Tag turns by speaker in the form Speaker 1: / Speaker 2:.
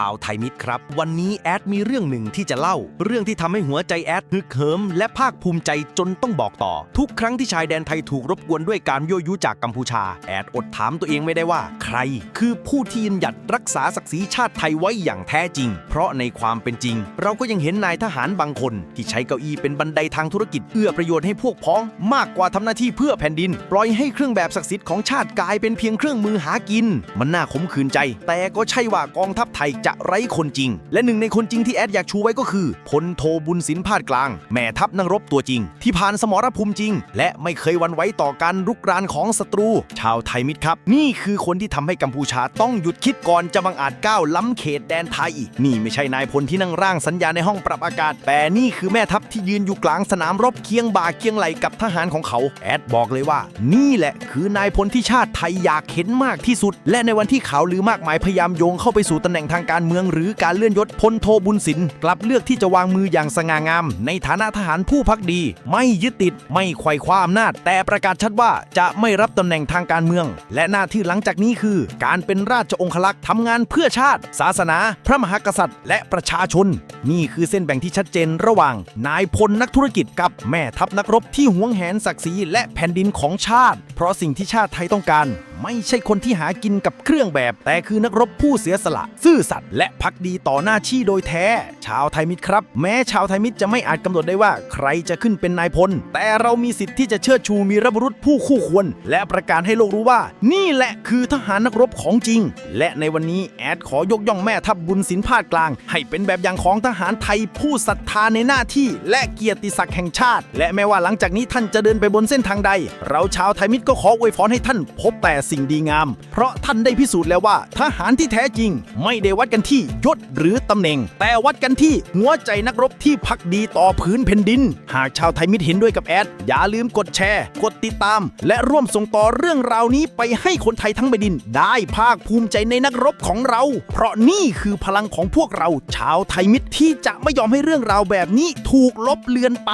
Speaker 1: ่าวไทยมิตรครับ วันนี้แอดมีเรื่องหนึ่งที่จะเล่า เรื่องที่ทำให้หัวใจแอดฮึกเหิม และภาคภูมิใจจนต้องบอกต่อ ทุกครั้งที่ชายแดนไทยถูกรบกวนด้วยการยั่วยุจากกัมพูชา แอดอดถามตัวเองไม่ได้ว่า ใคร คือผู้ที่ยืนหยัดรักษาศักดิ์ศรีชาติไทยไว้อย่างแท้จริง เพราะในความเป็นจริง เราก็ยังเห็นนายทหารบางคน ที่ใช้เก้าอี้เป็นบันไดทางธุรกิจเอื้อประโยชน์ให้พวกพ้อง มากกว่าทำหน้าที่เพื่อแผ่นดิน ปล่อยให้เครื่องแบบศักดิ์สิทธิ์ของชาติกลายเป็นเพียงเครื่องมือหากิน มันน่าขมขื่นใจ แต่ก็ใช่ว่ากองทัพไทยจะไร้คนจริง และหนึ่งในคนจริงที่แอดอยากชูไว้ก็คือพลโทบุญสินพาดกลาง แม่ทัพนักรบตัวจริง ที่ผ่านสมรภูมิจริง และไม่เคยวันไหวต่อการรุกรานของศัตรู ชาวไทยมิตรครับ นี่คือคนที่ทำให้กัมพูชาต้องหยุดคิดก่อนจะบังอาจก้าวล้ำเขตแดนไทย นี่ไม่ใช่นายพลที่นั่งร่างสัญญาในห้องปรับอากาศ แต่นี่คือแม่ทัพที่ยืนอยู่กลางสนามรบเคียงบ่าเคียงไหลกับทหารของเขาแอดบอกเลยว่า นี่แหละคือนายพลที่ชาติไทยอยากเห็นมากที่สุด และในวันที่ข่าวลือมากมายพยายามโยงเข้าไปสู่ตำแหน่งทางการการเมืองหรือการเลื่อนยศพลโทบุญสินกลับเลือกที่จะวางมืออย่างสง่างาม ในฐานะทหารผู้พักดี ไม่ยึดติดไม่ไขว่คว้าอำนาจ แต่ประกาศชัดว่าจะไม่รับตำแหน่งทางการเมือง และหน้าที่หลังจากนี้คือ การเป็นราชองครักษ์ทำงานเพื่อชาติ ศาสนา พระมหากษัตริย์ และประชาชน นี่คือเส้นแบ่งที่ชัดเจนระหว่าง นายพลนักธุรกิจกับแม่ทัพนักรบที่หวงแหนศักดิ์ศรีและแผ่นดินของชาติ เพราะสิ่งที่ชาติไทยต้องการ ไม่ใช่คนที่หากินกับเครื่องแบบ แต่คือนักรบผู้เสียสละ ซื่อสัตย์และพักดีต่อหน้าที่โดยแท้ ชาวไทยมิตรครับ แม้ชาวไทยมิตรจะไม่อาจกำหนดได้ว่าใครจะขึ้นเป็นนายพล แต่เรามีสิทธิ์ที่จะเชิดชูมีรบุรุษผู้คู่ควร และประกาศให้โลกรู้ว่า นี่แหละคือทหารนักรบของจริง และในวันนี้แอดขอยกย่องแม่ทัพบุญสินพาดกลาง ให้เป็นแบบอย่างของทหารไทยผู้ศรัทธาในหน้าที่ และเกียรติศักดิ์แห่งชาติ และแม้ว่าหลังจากนี้ท่านจะเดินไปบนเส้นทางใด เราชาวไทยมิตรก็ขออวยพรให้ท่านพบแต่สิ่งดีงาม เพราะท่านได้พิสูจน์แล้วว่าทหารที่แท้จริง ไม่ได้วัดดกันที่ยศหรือตำแหน่ง แต่วัดกันที่หัวใจนักรบที่พักดีต่อพื้นแผ่นดิน หากชาวไทยมิตรเห็นด้วยกับแอด อย่าลืมกดแชร์ กดติดตาม และร่วมส่งต่อเรื่องราวนี้ไปให้คนไทยทั้งแผ่นดิน ได้ภาคภูมิใจในนักรบของเรา เพราะนี่คือพลังของพวกเรา ชาวไทยมิตรที่จะไม่ยอมให้เรื่องราวแบบนี้ถูกลบเลือนไป